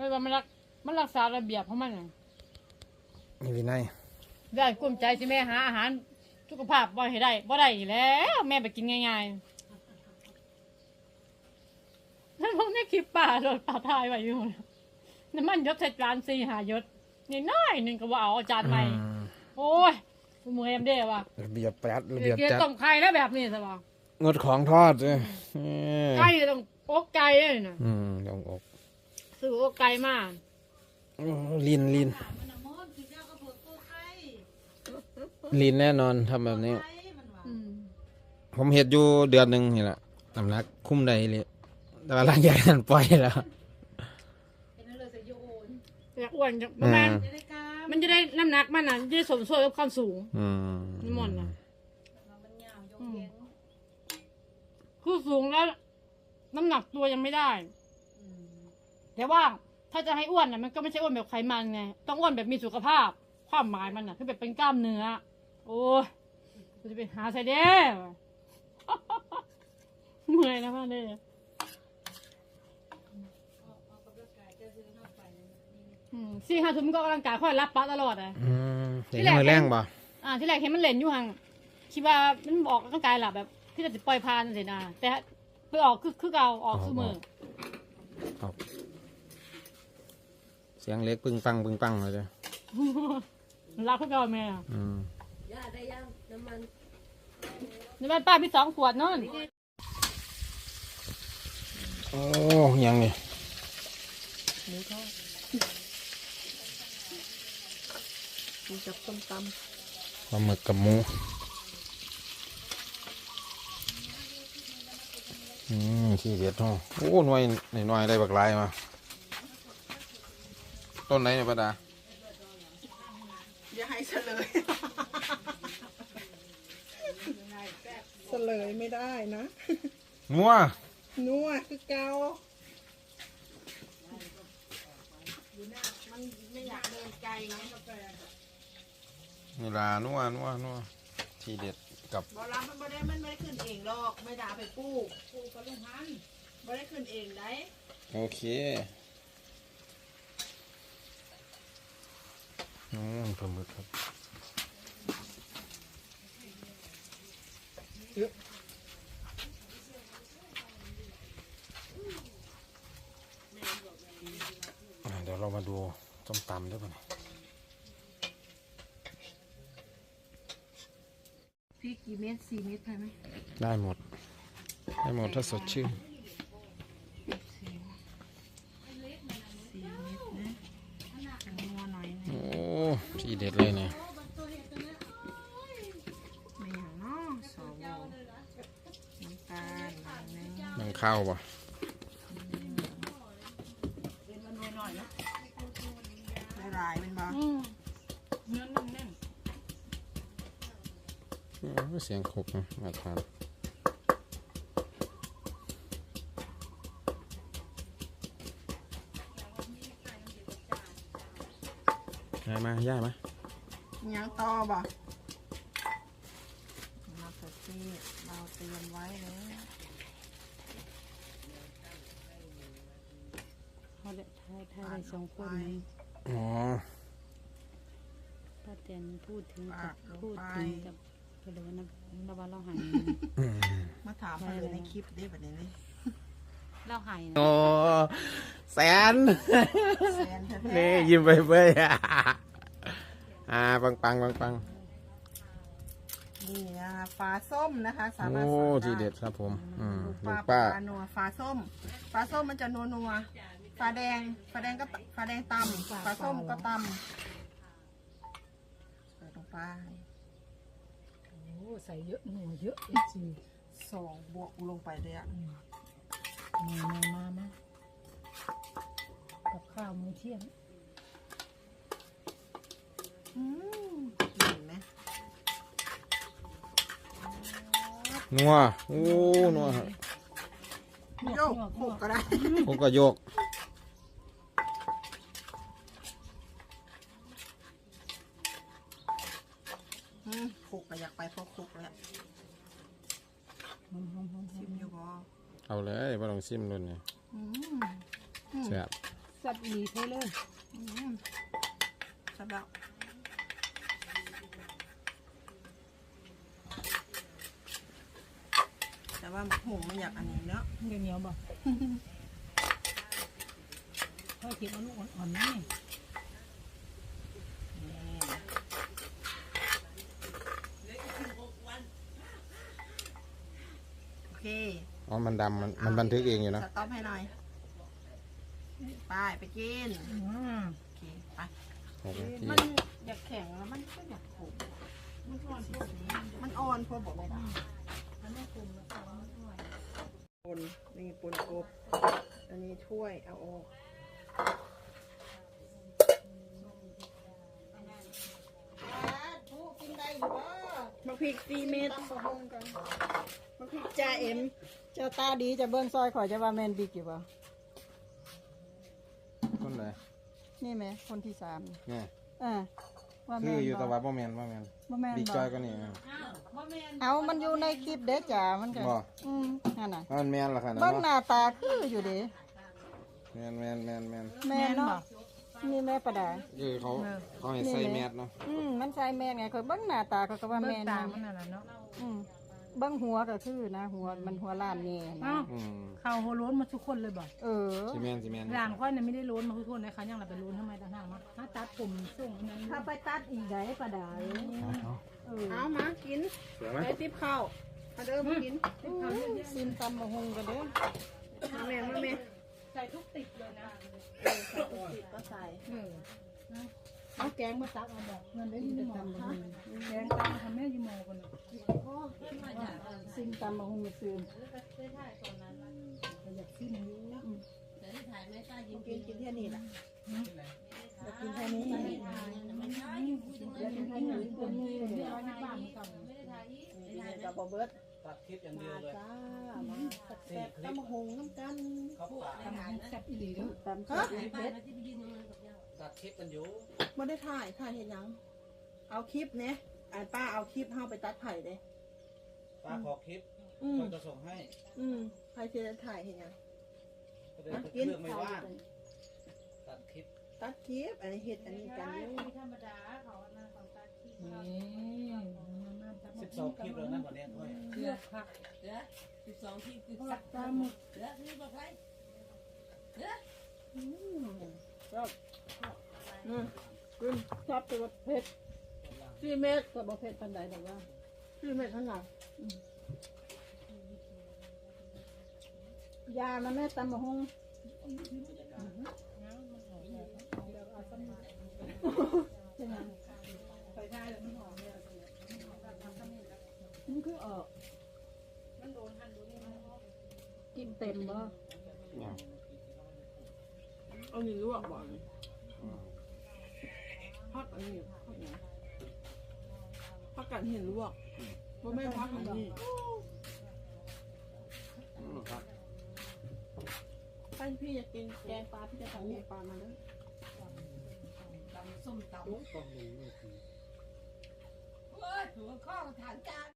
ราะว่ามันรักมันรักษาระเบียบของมันน่ะมีวินัยได้กลุ้มใจที่แม่หาอาหารสุขภาพบ่ให้ได้บ่ได้อยู่แล้วแม่ไปกินง่ายๆนั่นพวกนี้คลิปป่าโดนป่าทายไว้อยู่น้ำมันยศใส่จานสี่หายศนี่น้อยหนึ่งก็ว่าเอาจานใหม่ อืมโอ้ยมือเอ็มเด้ว่ะระเบียบจัดระเบียบเกียจัดต้มไข่แล้วแบบนี้ใช่ป่ะงดของทอดเลยเออไก่ต้องอกไก่เลยนะอืมลงอก ซื้ออกไก่มาโอ้ลีนลีนลีนแน่นอนทำแบบนี้ อืมผมเห็ดอยู่เดือนหนึ่งนี่แหละน้ำหนักคุ้มได้เลยแต่ว่าร่างใหญ่นั่นปล่อยแล้ว อยากอ้วนจะประมาณอืม มันจะได้น้ำหนักมันน่ะจะได้สมส่วนกับความสูงอืมนิมนต์น่ะอืมคือสูงแล้ว น้ำหนักตัวยังไม่ได้ แต่ว่าถ้าจะให้อ้วนน่ะมันก็ไม่ใช่อ้วนแบบไขมันไงต้องอ้วนแบบมีสุขภาพ ความหมายมันน่ะคือแบบเป็นกล้ามเนื้อ โอ้ยกูจะไปหาใส่เด้เมื่อยนะพ่อเด้อืมสี่ห้าทุ่มก็ออกกำลังกายค่อยรับปะตลอดเลยอืมเดี๋ยวมือแรงบ่อ่าที่แรกเห็นมันเล่นอยู่ห่างคิดว่ามันออกกำลังกายหลับแบบที่จะปล่อยพานสินะแต่ไปออกคือคือเก่าออกคือมือครับ เสียงเล็กปึ้งปังปึ้งปังเลยจ้ะรักคือเก่าแม่อืมย่าได้ยังน้ำมันในบ้านป้ามีสองขวดเนั่นโอ้ยังนี่มีกับส้มตปลาหมึกกับหมูอืมที่เด็ดเนาะโอ้หน่วยหน่อยๆได้บักหลายมา ต้นไหนเนี่ยป้าดาอย่าให้เฉลย เฉลยไม่ได้นะนัวนัวคือเกานี่ล่ะนัวนัวนัวที่เด็ดกับบอลามันไม่ได้มันไม่ได้ขึ้นเองหรอก ไม่ด่าไปปลูกปลูกกับลุงพันธุ์ไม่ได้ขึ้นเองได้โอเค อืมปลาหมึกครับอะเดี๋ยวเรามาดูส้มตำด้วยป่ะเนี่ยพี่กี่เม็ดสี่เม็ดใช่ไหมได้หมด ได้หมดถ้าสดชื่น สี่เม็ดนะจะนัวหน่อยนะ โอ้ที่เด็ดเลยเนี่ย ไม่อย่างเนาะสวน้ำตาลหน่อย นึงมันข้าวป่ะได้หลายเป็นบออืมเนื้อแน่นโอ้เสียงขบนะมาทานย่ายมาย่ายมายังต่อบ่มะเขือเทศเราเตรียมไว้แล้ว ๆเขา ได้ทายทายได้สองคนนี้อ๋อป้าแตนพูดถึงกับพูดถึงกับก็เลยว่าน้ำเราว่าเราหายอืมมาถามมาเลยในคลิปได้แบบนี้เลยเราหายนะโอ้แสนแซนแท้นี่ยิ้มไปเบ้ยอะอ่าปังปังปังปังๆนี่นะคะฟ้าส้มนะคะ สามารถโอ้สั่งทีเด็ดครับผม อืมลูกลูป้ากป้าปลานัวฟ้าส้มฟ้าส้มมันจะนัวนัว ๆฟ้าแดงฟ้าแดงก็ตฟ้าแดงตำฟ้าส้มก็ตำใส่ลงไปโอ้ใส่เยอะหนูเยอะจริงสองบวกลงไปเลยอะมามามามากับข้าวมื้อเที่ยงอืมกลิ่นไหมนัวโอ้นัวฮะโยกหกก็ได้ ผมก็โยก อืมหกก็อยากไปพราะหกแล้วชิมอยู่พอเอาเลยมาลองซิมดูนี่อืมแซ่บแสัตว์อีเท่เลยอืมสำหรับแต่ว่าหมูมันอยากอันนี้เนาะเหนียวเหนียวบ่ค่อยเก็บเอาลูกอ่อนๆนี่ โอ เคอ๋อมันดำมันมันบันทึกเองอยู่นะสต็อปให้หน่อยไปไปกินอืมโอเคไปหกนาทีมันอยากแข็งแล้วมันก็อยากขมมันอ่อนพอบอกไม่ได้ปนนี่ปนกบอันนี้ถ้วยเอาออกมา พริกตีเม็ดมาพริกจ่าเอ็ม เจ้าตาดีจะเบิ้งซอยข่อยจะว่าแมนบิ๊กอยู่บ่คนไหนนี่ไหมคนที่สามเนี่ยอ่าว่าแมคือนอยู่แต่ว่าบ่แมนบ่แมนบ่แมนบิ๊กบ่จอยก็นี่อะเอามันอยู่ในคลิปเด้อจ้ามันก็บ่อืมนั่นน่ะมันแมนล่ะค่ะนะเบิ้งหเนาะน้าตาคืออยู่เด้แมนแมนแมนแมนแม่เนาะ นี่แม่ประดาคือเขาเขาให้ใส่แมสเนาะอืมมันใส่แม่นไงข่อยเบิ้งหน้าตาเขาก็ว่าแม่นตานะมันน่ะล่ะเนาะอืมเบิ้งหัวก็คือนะ หัวมันหัวล้านนี่อ้านะวอืมเข้าโหโล้นมาทุกคนเลยบ่เออสิแมนสิแมนร้านค่อยน่ะไม่ได้โล้นมาทุกคนนะคะยังเราไปโล้นทำไมต่างหากมาถ้าตัดผมส่งอันนั้นถ้าไปตัดอีกได้ประดาเอ้ยเออเอามากินสวยไหมไปติบข้าวมาเด้อมากิน ซิมตำมะฮงกันเด้อมาแม่มาแม่ ใส่ทุกติดเลยนะเออใส่กระติกก็ใส่เออนะเอาแกงมาตักเอาบอกเงินได้ยินหมอแกงตักมาทำแม่ยี่หมอคนน่ะซิมตำมะฮงซื้ออยากซิมอยู่กินกินแค่นี้แหละกินแค่นี้แล้วกินให้หนูคนนี้ที่เอาที่บ้านก่อนนี่ กับบอเบิร์ตตัดคลิปอย่างเดียวเลยจ้ามาแซ่บๆตำมะฮงน้ำกันเขาปาดทำให้แซ่บอีหลีเด้อตำใส่เพชรตัดคลิปกันอยู่ไม่ได้ถ่ายถ่ายเห็นยัง เอาคลิปเนี่ยอ่านป้าเอาคลิปเข้าไปตัดไผ่เลยป้าขอคลิปอืมคนจะส่งให้อืมใครจะถ่ายเห็นยัง ก็เลยอะเรื่องไม่ว่างตัดคลิปตัดคลิปอันนี้เห็ดอันนี้กันอยู่ธรรมดาเขาอันนั้นเขาตัดที่นี่มันมาตัด สองคลิปแล้วนะวันนี้ด้วยเลือกผักสิบสองที่คือผักปลาหมึกเหลือนี่บอกไรอืมชอบอืมชอบตัวเพชรสี่เมตรก็บ่เพชรปานใดดอกว่าสี่เมตรเท่าไหร่ยามันแม่ตำมะฮงเป็นไงไปได้แล้วมันหอมเลย มัน คือออกมันโดนหั่นดูนี่มันกินเต็มบ่เนี่ยเอาหนึ่งลวกบ่อนพักอันนี้พักไหนพักกันเห็นลวกว่าไม่พักอันนี้อืมครับถ้าพี่อยากกินแกงปลาพี่จะทำแกงปลามาเด้อตำส้มตำเฮ้ยหัวข้อฐานจาน